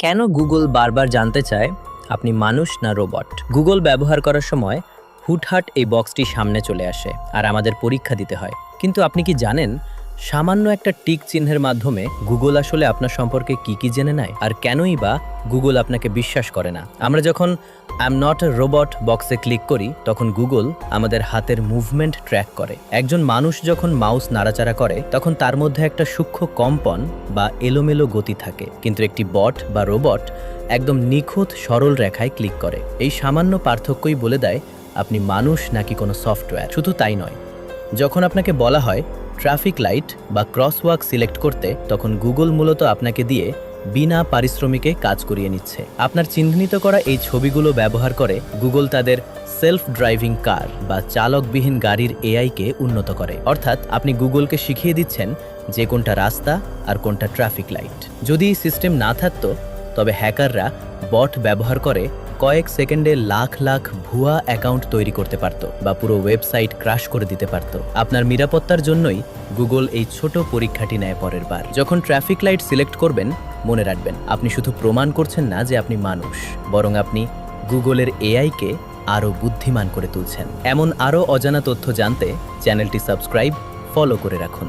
কেন গুগল বারবার জানতে চায় আপনি মানুষ না রোবট? গুগল ব্যবহার করার সময় হুটহাট এই বক্সটি সামনে চলে আসে আর আমাদের পরীক্ষা দিতে হয়। কিন্তু আপনি কি জানেন সামান্য একটা টিক চিহ্নের মাধ্যমে গুগল আসলে আপনার সম্পর্কে কি কি জেনে নেয় আর কেনই বা গুগল আপনাকে বিশ্বাস করে না। আমরা যখন I am not a robot বক্সে ক্লিক করি, তখন গুগল আমাদের হাতের মুভমেন্ট ট্র্যাক করে। একজন মানুষ যখন মাউস নাড়াচাড়া করে, তখন তার মধ্যে একটা সূক্ষ্ম কম্পন বা এলোমেলো গতি থাকে। কিন্তু একটি বট বা রোবট একদম নিখুঁত, সরল রেখায় ক্লিক করে। এই সামান্য পার্থক্যই বলে দেয়, আপনি মানুষ নাকি কোনো সফটওয়্যার। শুধু তাই নয়, যখন আপনাকে বলা হয় ট্রাফিক লাইট বা ক্রসওয়াক সিলেক্ট করতে তখন গুগল মূলত আপনাকে দিয়ে বিনা পারিশ্রমিকে কাজ করিয়ে নিচ্ছে। আপনার চিহ্নিত করা এই ছবিগুলো ব্যবহার করে গুগল তাদের সেলফ ড্রাইভিং কার বা চালকবিহীন গাড়ির এআইকে উন্নত করে। অর্থাৎ আপনি গুগলকে শিখিয়ে দিচ্ছেন যে কোনটা রাস্তা আর কোনটা ট্রাফিক লাইট। যদি সিস্টেম না থাকতো, তবে হ্যাকাররা বট ব্যবহার করে কয়েক সেকেন্ডে লাখ লাখ ভুয়া অ্যাকাউন্ট তৈরি করতে পারত বা পুরো ওয়েবসাইট ক্রাশ করে দিতে পারত। আপনার নিরাপত্তার জন্যই গুগল এই ছোট পরীক্ষাটি নেয় পরের বার। যখন ট্রাফিক লাইট সিলেক্ট করবেন, মনে রাখবেন, আপনি শুধু প্রমাণ করছেন না যে আপনি মানুষ, বরং আপনি গুগলের এআইকে আরও বুদ্ধিমান করে তুলছেন। এমন আরও অজানা তথ্য জানতে চ্যানেলটি সাবস্ক্রাইব, ফলো করে রাখুন।